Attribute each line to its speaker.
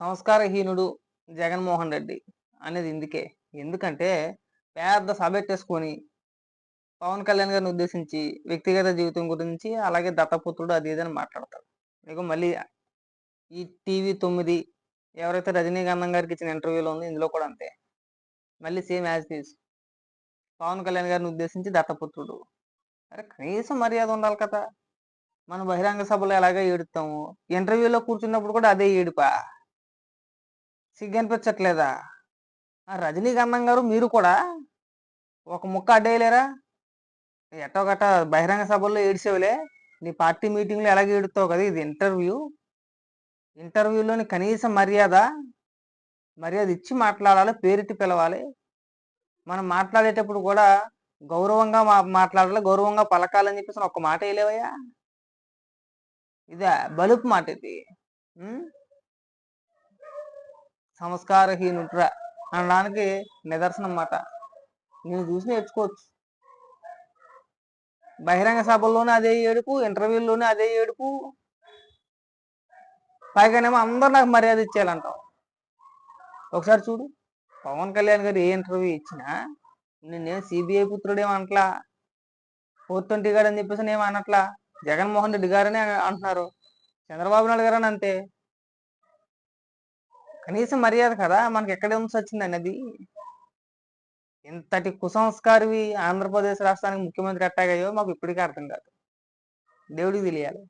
Speaker 1: సంస్కారహీనుడు జగన్మోహన్ రెడ్డి అనేది ఇందుకే. ఎందుకంటే పెద్ద సభెట్టేసుకొని పవన్ కళ్యాణ్ గారిని ఉద్దేశించి వ్యక్తిగత జీవితం గురించి అలాగే దత్తపుత్రుడు అది ఇది అని మాట్లాడతాడు మీకు మళ్ళీ ఈ టీవీ తొమ్మిది ఎవరైతే రజనీకాంధం గారికి ఇచ్చిన ఇంటర్వ్యూలో ఉంది ఇందులో కూడా అంతే. మళ్ళీ సేమ్ యాజ్ తీస్ పవన్ కళ్యాణ్ గారిని ఉద్దేశించి దత్తపుత్రుడు. అరే కనీసం మర్యాద ఉండాలి కదా. మనం బహిరంగ సభలో ఎలాగ ఏడుతాము? ఇంటర్వ్యూలో కూర్చున్నప్పుడు కూడా అదే ఏడుపా? సిగ్గనిపించట్లేదా? రజనీకాంతం గారు మీరు కూడా ఒక ముక్క అడ్డేయలేరా? ఎట్టో గట్ట బహిరంగ సభల్లో ఏడ్చేవులే. నీ పార్టీ మీటింగ్లో ఎలాగ ఏడుతావు కదా ఇది ఇంటర్వ్యూ. ఇంటర్వ్యూలోని కనీస మర్యాద మర్యాద ఇచ్చి మాట్లాడాలి పేరెట్టి పిలవాలి. మనం మాట్లాడేటప్పుడు కూడా గౌరవంగా మా మాట్లాడాలి గౌరవంగా పలకాలని చెప్పేసి ఒక మాట వేయలేవయ్యా? ఇదే బలుపు మాట ఇది ఉం? సంస్కారహీనుట్రా అనడానికి నిదర్శనం మాట నేను చూసి నేర్చుకోవచ్చు. బహిరంగ సభల్లోనే అదే ఏడుపు ఇంటర్వ్యూల్లోనే అదే ఏడుపు. పైగానేమో అందరు నాకు మర్యాద ఇచ్చేయాలంటావు. ఒకసారి చూడు. పవన్ కళ్యాణ్ గారు ఏ ఇంటర్వ్యూ ఇచ్చినా నేనేం సిబిఐ పుత్రుడేం అనట్లా? ఫోర్ ట్వంటీ గారు అని చెప్పేసి నేను అనట్లా? జగన్మోహన్ రెడ్డి గారని అంటున్నారు. చంద్రబాబు నాయుడు గారు అని అంతే. కనీసం మర్యాద కదా? మనకి ఎక్కడ ఉంచి వచ్చిందండి అది ఇంతటి కుసంస్కారివి ఆంధ్రప్రదేశ్ రాష్ట్రానికి ముఖ్యమంత్రి ఎట్టాగాయో మాకు ఇప్పటికీ అర్థం కాదు. దేవుడికి తెలియాలి.